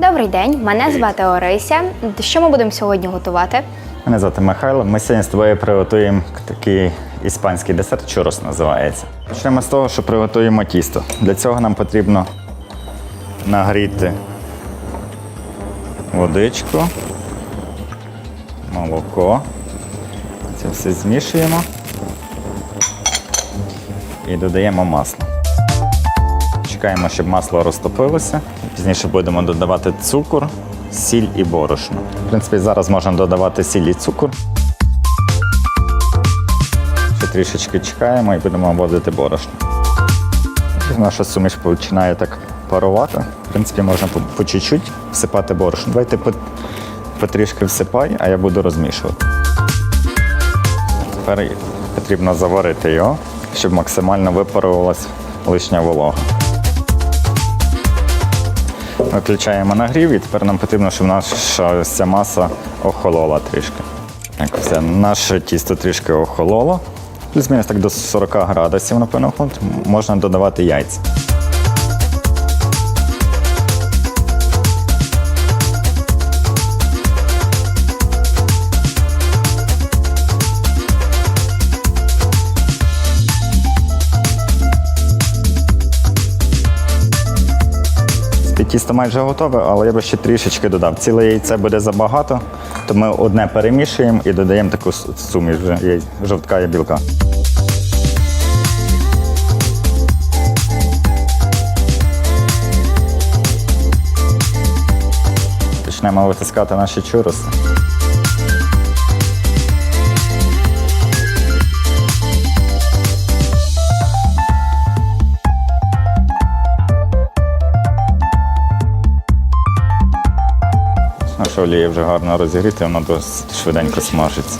Добрий день, мене звати Орися. Що ми будемо сьогодні готувати? Мене звати Михайло. Ми сьогодні з тобою приготуємо такий іспанський десерт, чурос називається. Почнемо з того, що приготуємо тісто. Для цього нам потрібно нагріти водичку, молоко. Це все змішуємо і додаємо масло. Чекаємо, щоб масло розтопилося. Пізніше будемо додавати цукор, сіль і борошно. В принципі, зараз можна додавати сіль і цукор. Ще трішечки чекаємо і будемо вводити борошно. Наша суміш починає так парувати. В принципі, можна по, чуть-чуть всипати борошно. Давайте потрішки всипай, а я буду розмішувати. Тепер потрібно заварити його, щоб максимально випарувалась лишня волога. Виключаємо нагрів і тепер нам потрібно, щоб наша ця маса охолола трішки. Так, все, наше тісто трішки охололо. Плюс-мінус так до 40 градусів, напевно, можна додавати яйця. Тісто майже готове, але я би ще трішечки додав. Ціле яйце буде забагато, то ми одне перемішуємо і додаємо таку суміш вже жовтка і білка. Почнемо витискати наші чуроси. Наша вже гарно розігріта, вона досить швиденько смажиться.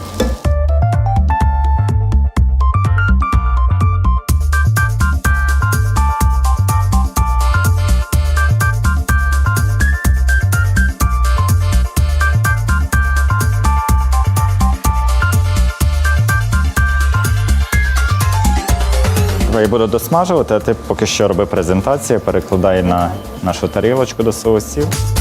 Я буду досмажувати, а ти поки що роби презентацію, перекладай на нашу тарілочку до соусів.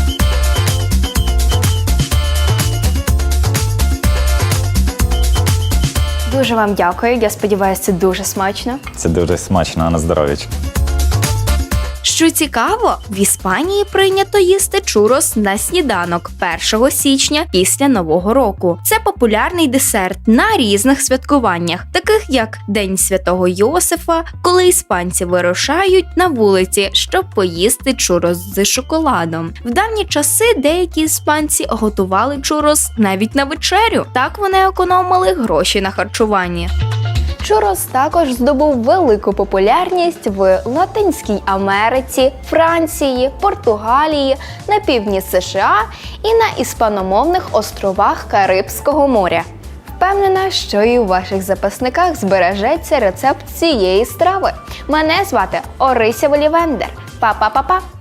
Дуже вам дякую. Я сподіваюся, це дуже смачно. Це дуже смачно, а на здоров'ячко. Що цікаво, в Іспанії прийнято їсти чурос на сніданок 1 січня після Нового року. Це популярний десерт на різних святкуваннях, таких як День Святого Йосифа, коли іспанці вирушають на вулиці, щоб поїсти чурос з шоколадом. В давні часи деякі іспанці готували чурос навіть на вечерю. Так вони економили гроші на харчуванні. Чурос також здобув велику популярність в Латинській Америці, Франції, Португалії, на півдні США і на іспаномовних островах Карибського моря. Впевнена, що і у ваших запасниках збережеться рецепт цієї страви. Мене звати Орися Волівендер. Па-па-па-па!